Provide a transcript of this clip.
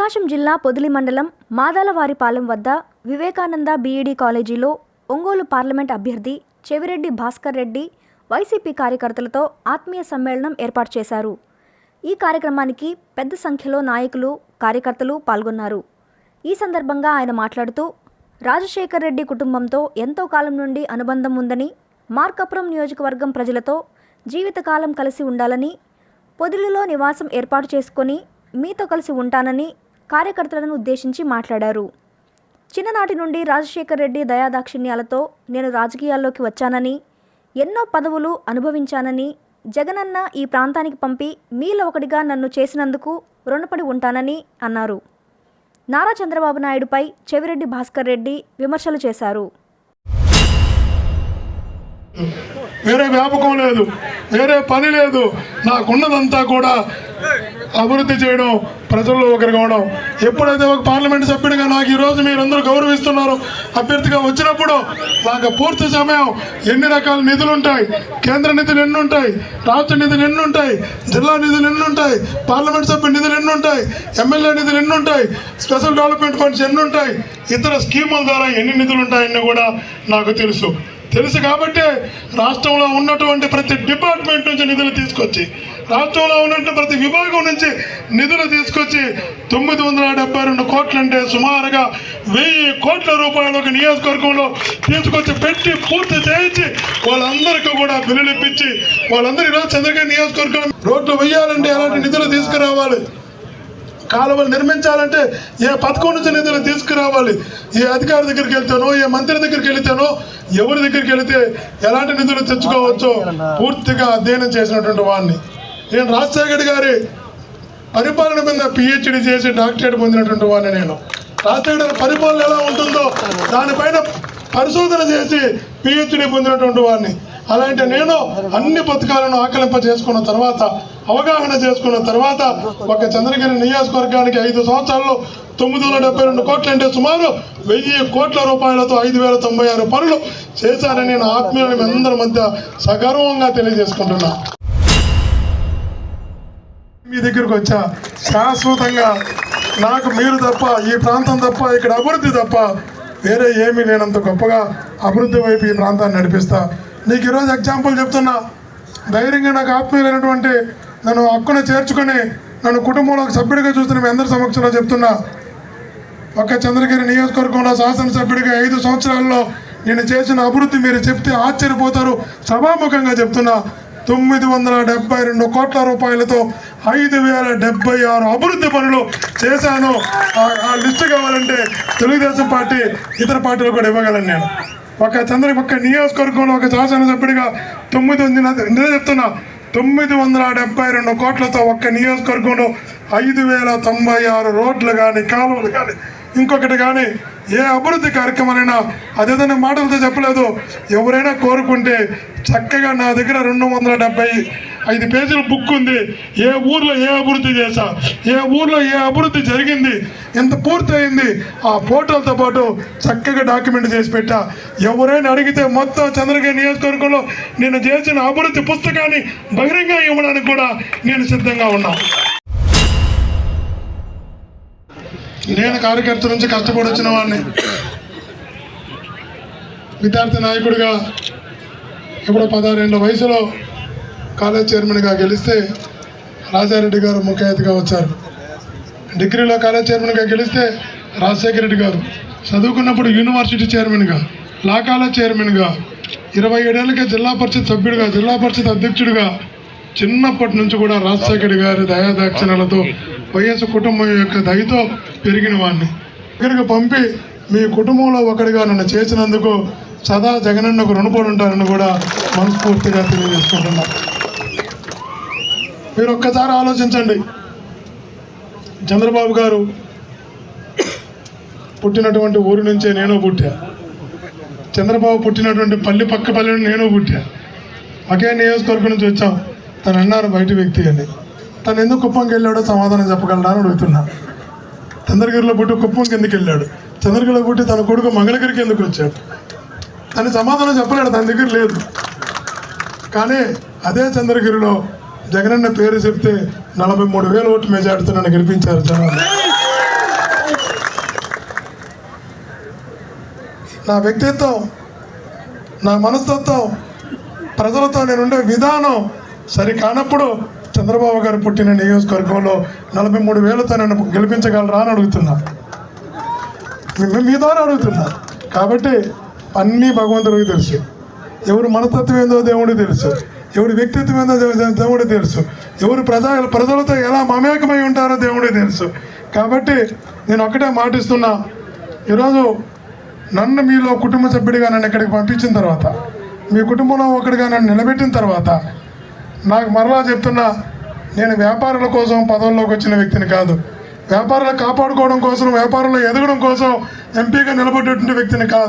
ప్రకాశం జిల్లా పొదిలి మండలం మాదాలవారిపాలెం వద్ద వివేకానంద బీఈడీ కాలేజీలో ఒంగోలు పార్లమెంట్ అభ్యర్థి చెవిరెడ్డి భాస్కర్ రెడ్డి వైసీపీ కార్యకర్తలతో ఆత్మీయ సమ్మేళనం ఏర్పాటు చేశారు. ఈ కార్యక్రమానికి పెద్ద సంఖ్యలో నాయకులు కార్యకర్తలు పాల్గొన్నారు. ఈ సందర్భంగా ఆయన మాట్లాడుతూ రాజశేఖర్ రెడ్డి కుటుంబంతో ఎంతో కాలం నుండి అనుబంధం ఉందని మార్కాపురం నియోజకవర్గం ప్రజలతో జీవితకాలం కలిసి ఉండాలని పొదిలిలో నివాసం ఏర్పాటు చేసుకొని మీతో కలిసి ఉంటానని కార్యకర్తలను ఉద్దేశించి మాట్లాడారు. చిన్ననాటి నుండి రాజశేఖర్ రెడ్డి దయాదాక్షిణ్యాలతో నేను రాజకీయాల్లోకి వచ్చానని ఎన్నో పదవులు అనుభవించానని జగనన్న ఈ ప్రాంతానికి పంపి మీలో ఒకటిగా నన్ను చేసినందుకు రుణపడి ఉంటానని అన్నారు. నారా చంద్రబాబు నాయుడుపై చెవిరెడ్డి భాస్కర్ రెడ్డి విమర్శలు చేశారు. వేరే వ్యాపకం లేదు వేరే పని లేదు. నాకున్నదంతా కూడా అభివృద్ధి చేయడం ప్రజల్లో ఒకరు కావడం ఎప్పుడైతే ఒక పార్లమెంట్ సభ్యుడిగా నాకు ఈరోజు మీరందరూ గౌరవిస్తున్నారు అభ్యర్థిగా వచ్చినప్పుడు నాకు పూర్తి సమయం ఎన్ని రకాల నిధులు ఉంటాయి కేంద్ర నిధులు ఎన్ని ఉంటాయి రాష్ట్ర నిధులు ఎన్ని ఉంటాయి జిల్లా నిధులు ఎన్ని ఉంటాయి పార్లమెంట్ సభ్యుల నిధులు ఎన్ని ఉంటాయి ఎమ్మెల్యే నిధులు ఎన్ని ఉంటాయి స్పెషల్ డెవలప్మెంట్ ఫండ్స్ ఎన్ని ఉంటాయి ఇతర స్కీముల ద్వారా ఎన్ని నిధులు ఉంటాయని కూడా నాకు తెలుసు. తెలుసు కాబట్టి రాష్ట్రంలో ఉన్నటువంటి ప్రతి డిపార్ట్మెంట్ నుంచి నిధులు తీసుకొచ్చి రాష్ట్రంలో ఉన్నటువంటి ప్రతి విభాగం నుంచి నిధులు తీసుకొచ్చి తొమ్మిది వందల డెబ్బై రెండు కోట్లంటే సుమారుగా వెయ్యి కోట్ల రూపాయలు ఒక నియోజకవర్గంలో తీసుకొచ్చి పెట్టి పూర్తి చేయించి వాళ్ళందరికీ కూడా బిల్లులు ఇప్పించి వాళ్ళందరూ ఈరోజు చంద్రగిరి నియోజకవర్గం రోడ్లు వేయాలంటే ఎలాంటి నిధులు తీసుకురావాలి? కాలువలు నిర్మించాలంటే ఏ పథకం నుంచి నిధులు తీసుకురావాలి? ఏ అధికారి దగ్గరికి వెళ్తానో ఏ మంత్రి దగ్గరికి వెళితేనో ఎవరి దగ్గరికి వెళితే ఎలాంటి నిధులు తెచ్చుకోవచ్చో పూర్తిగా అధ్యయనం చేసినటువంటి వాడిని నేను రాజశేఖర్ గారి పరిపాలన మీద పిహెచ్డి చేసి డాక్టరేట్ పొందినటువంటి వాడిని నేను. రాజశేఖర్ గారి పరిపాలన ఎలా ఉంటుందో దానిపైన పరిశోధన చేసి పిహెచ్డి పొందినటువంటి వాడిని అలాంటి నేను అన్ని పథకాలను ఆకలింప చేసుకున్న తర్వాత అవగాహన చేసుకున్న తర్వాత ఒక చంద్రగిరి నియోజకవర్గానికి ఐదు సంవత్సరాల్లో తొమ్మిది వందల డెబ్బై రెండు కోట్లు అంటే సుమారు వెయ్యి కోట్ల రూపాయలతో ఐదు వేల తొంభై ఆరు పనులు చేశారని నేను ఆత్మీయులు అందరి మధ్య సగర్వంగా తెలియజేసుకుంటున్నా. మీ దగ్గరకు వచ్చా. శాశ్వతంగా నాకు మీరు తప్ప ఈ ప్రాంతం తప్ప ఇక్కడ అభివృద్ధి తప్ప వేరే ఏమీ లేనంత గొప్పగా అభివృద్ధి వైపు ఈ ప్రాంతాన్ని నడిపిస్తా. నీకు ఈరోజు ఎగ్జాంపుల్ చెప్తున్నా. ధైర్యంగా నాకు ఆత్మీయులైనటువంటి నన్ను హక్కున చేర్చుకొని నన్ను కుటుంబంలో ఒక సభ్యుడిగా చూస్తున్న మీ అందరి సమక్షంలో చెప్తున్నా. ఒక్క చంద్రగిరి నియోజకవర్గంలో శాసనసభ్యుడిగా ఐదు సంవత్సరాల్లో నేను చేసిన అభివృద్ధి మీరు చెప్తే ఆశ్చర్యపోతారు. సభాముఖంగా చెప్తున్నా. తొమ్మిది వందల డెబ్బై రెండు కోట్ల రూపాయలతో ఐదు వేల డెబ్బై ఆరు అభివృద్ధి పనులు చేశాను. ఆ- ఆ లిస్టు కావాలంటే తెలుగుదేశం పార్టీ ఇతర పార్టీలు కూడా ఇవ్వగలను నేను. ఒక చంద్ర ఒక్క నియోజకవర్గంలో ఒక శాసనసభ్యుడిగా తొమ్మిది వందల నేను చెప్తున్నా తొమ్మిది వందల డెబ్బై రెండు కోట్లతో ఒక్క నియోజకవర్గంలో ఐదు వేల తొంభై ఆరు రోడ్లు కానీ కాలువలు కానీ ఇంకొకటి కానీ ఏ అభివృద్ధి కార్యక్రమాలైనా అదేదైనా మాటలతో చెప్పలేదు. ఎవరైనా కోరుకుంటే చక్కగా నా దగ్గర రెండు వందల డెబ్బై ఐదు పేజీల బుక్ ఉంది. ఏ ఊర్లో ఏ అభివృద్ధి చేశా? ఏ ఊర్లో ఏ అభివృద్ధి జరిగింది? ఎంత పూర్తయింది? ఆ ఫోటోలతో పాటు చక్కగా డాక్యుమెంట్ చేసి పెట్టా. ఎవరైనా అడిగితే మొత్తం చంద్రగిరి నియోజకవర్గంలో నేను చేసిన అభివృద్ధి పుస్తకాన్ని బహిరంగ ఇవ్వడానికి కూడా నేను సిద్ధంగా ఉన్నా. నేను కార్యకర్త నుంచి కష్టపడి వచ్చిన వాడిని. విద్యార్థి నాయకుడిగా ఇప్పుడు పదహారేళ్ళ వయసులో కాలేజ్ చైర్మన్గా గెలిస్తే రాజారెడ్డి గారు ముఖ్య అతిథిగా వచ్చారు. డిగ్రీలో కాలేజ్ చైర్మన్గా గెలిస్తే రాజశేఖర రెడ్డి గారు. చదువుకున్నప్పుడు యూనివర్సిటీ చైర్మన్గా లా కాలేజ్ చైర్మన్గా ఇరవై ఏడేళ్ళకే జిల్లా పరిషత్ సభ్యుడిగా జిల్లా పరిషత్ అధ్యక్షుడిగా చిన్నప్పటి నుంచి కూడా రాజశేఖర్ గారి దయాదాక్షిణలతో వైఎస్ కుటుంబం యొక్క దయతో పెరిగిన వాడిని దగ్గరికి పంపి మీ కుటుంబంలో ఒకటిగా నన్ను చేసినందుకు సదా జగనన్నకు రుణపడి ఉంటానని కూడా మనస్ఫూర్తిగా తెలియజేసుకుంటున్నాను. మీరు ఒక్కసారి ఆలోచించండి. చంద్రబాబు గారు పుట్టినటువంటి ఊరి నుంచే నేను పుట్టా. చంద్రబాబు పుట్టినటువంటి పల్లి పక్క పల్లె నుండి నేను పుట్టా. ఒకే నియోజకవర్గం నుంచి వచ్చాం. తను అన్నారు బయట వ్యక్తి అని. తను ఎందుకు కుప్పంకి వెళ్ళాడో సమాధానం చెప్పగలడా అని అడుగుతున్నా. చంద్రగిరిలో పుట్టి కుప్పంకి ఎందుకు వెళ్ళాడు? చంద్రగిరిలో పుట్టి తన కొడుకు మంగళగిరికి ఎందుకు వచ్చాడు? తను సమాధానం చెప్పలేడు తన దగ్గర లేదు. కానీ అదే చంద్రగిరిలో జగనన్న పేరు చెప్తే నలభై మూడు వేల ఓట్లు మెజార్టీతో నన్ను గెలిపించారు జనాలు. నా వ్యక్తిత్వం నా మనస్తత్వం ప్రజలతో నేను ఉండే విధానం సరి కానప్పుడు చంద్రబాబు గారు పుట్టిన నియోజకవర్గంలో నలభై మూడు వేలతో నన్ను గెలిపించగలరా అని అడుగుతున్నా. మీ ద్వారా అడుగుతున్నా. కాబట్టి అన్నీ భగవంతుడికి తెలుసు. ఎవరు మనస్తత్వం ఏందో దేవుడికి తెలుసు. ఎవరి వ్యక్తిత్వం ఏందో దేవు- తెలుసు. ఎవరు ప్రజా ప్రజలతో ఎలా మమేకమై ఉంటారో దేవుడే తెలుసు. కాబట్టి నేను ఒక్కటే మాటిస్తున్నా. ఈరోజు నన్ను మీలో కుటుంబ సభ్యుడిగా నన్ను ఇక్కడికి పంపించిన తర్వాత మీ కుటుంబంలో ఒకటిగా నన్ను నిలబెట్టిన తర్వాత నాకు మరలా చెప్తున్నా నేను వ్యాపారుల కోసం పదవుల్లోకి వచ్చిన వ్యక్తిని కాదు. వ్యాపారాలు కాపాడుకోవడం కోసం వ్యాపారంలో ఎదగడం కోసం ఎంపీగా నిలబడేటువంటి వ్యక్తిని కాదు.